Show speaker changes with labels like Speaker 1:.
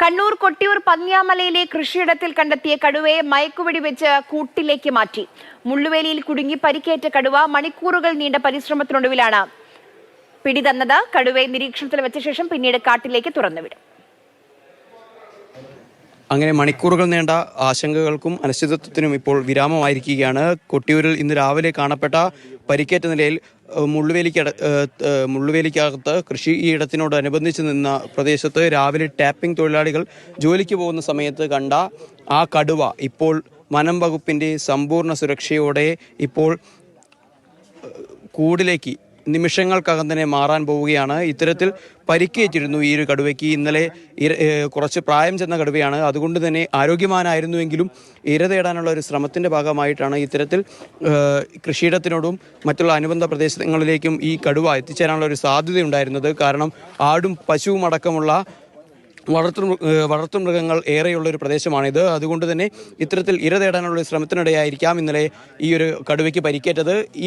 Speaker 1: കണ്ണൂർ കൊട്ടിയൂർ പന്ന്യാമലയിലെ കൃഷിയിടത്തിൽ കണ്ടെത്തിയ കടുവയെ മയക്കുവെടി വെച്ച് കൂട്ടിലേക്ക് മാറ്റി. മുള്ളുവേലിയിൽ കുടുങ്ങി പരിക്കേറ്റ കടുവ മണിക്കൂറുകൾ നീണ്ട പരിശ്രമത്തിനൊടുവിലാണ് പിടിതന്നത്. കടുവയെ നിരീക്ഷണത്തിൽ വെച്ച ശേഷം പിന്നീട് കാട്ടിലേക്ക് തുറന്നുവിടും.
Speaker 2: അങ്ങനെ മണിക്കൂറുകൾ നീണ്ട ആശങ്കകൾക്കും അനിശ്ചിതത്വത്തിനും ഇപ്പോൾ വിരാമമായിരിക്കുകയാണ്. കൊട്ടിയൂരിൽ ഇന്ന് രാവിലെ കാണപ്പെട്ട പരിക്കേറ്റ നിലയിൽ ഏഹ്, മുള്ളുവേലിക്കകത്ത് കൃഷിയിടത്തിനോടനുബന്ധിച്ച് നിന്ന പ്രദേശത്ത് രാവിലെ ടാപ്പിംഗ് തൊഴിലാളികൾ ജോലിക്ക് പോകുന്ന സമയത്ത് കണ്ട ആ കടുവ ഇപ്പോൾ വനം വകുപ്പിന്റെ സമ്പൂർണ സുരക്ഷയോടെ ഇപ്പോൾ കൂടിലേക്ക് നിമിഷങ്ങൾക്കകം തന്നെ മാറാൻ പോവുകയാണ്. ഇത്തരത്തിൽ പരിക്കേറ്റിരുന്നു ഈ ഒരു കടുവയ്ക്ക്. ഇന്നലെ കുറച്ച് പ്രായം ചെന്ന കടുവയാണ്. അതുകൊണ്ട് തന്നെ ആരോഗ്യമാനായിരുന്നുവെങ്കിലും ഇര തേടാനുള്ള ഒരു ശ്രമത്തിന്റെ ഭാഗമായിട്ടാണ് ഇത്തരത്തിൽ കൃഷിയിടത്തിനോടും മറ്റുള്ള അനുബന്ധ പ്രദേശങ്ങളിലേക്കും ഈ കടുവ എത്തിച്ചേരാനുള്ള ഒരു സാധ്യതയുണ്ടായിരുന്നത്. കാരണം ആടും പശുവും അടക്കമുള്ള വളർത്തു വളർത്തുമൃഗങ്ങൾ ഏറെയുള്ള ഒരു പ്രദേശമാണിത്. അതുകൊണ്ട് തന്നെ ഇത്തരത്തിൽ ഇര തേടാനുള്ള ശ്രമത്തിനിടെയായിരിക്കാം ഇന്നലെ ഈ ഒരു കടുവയ്ക്ക് പരിക്കേറ്റത്.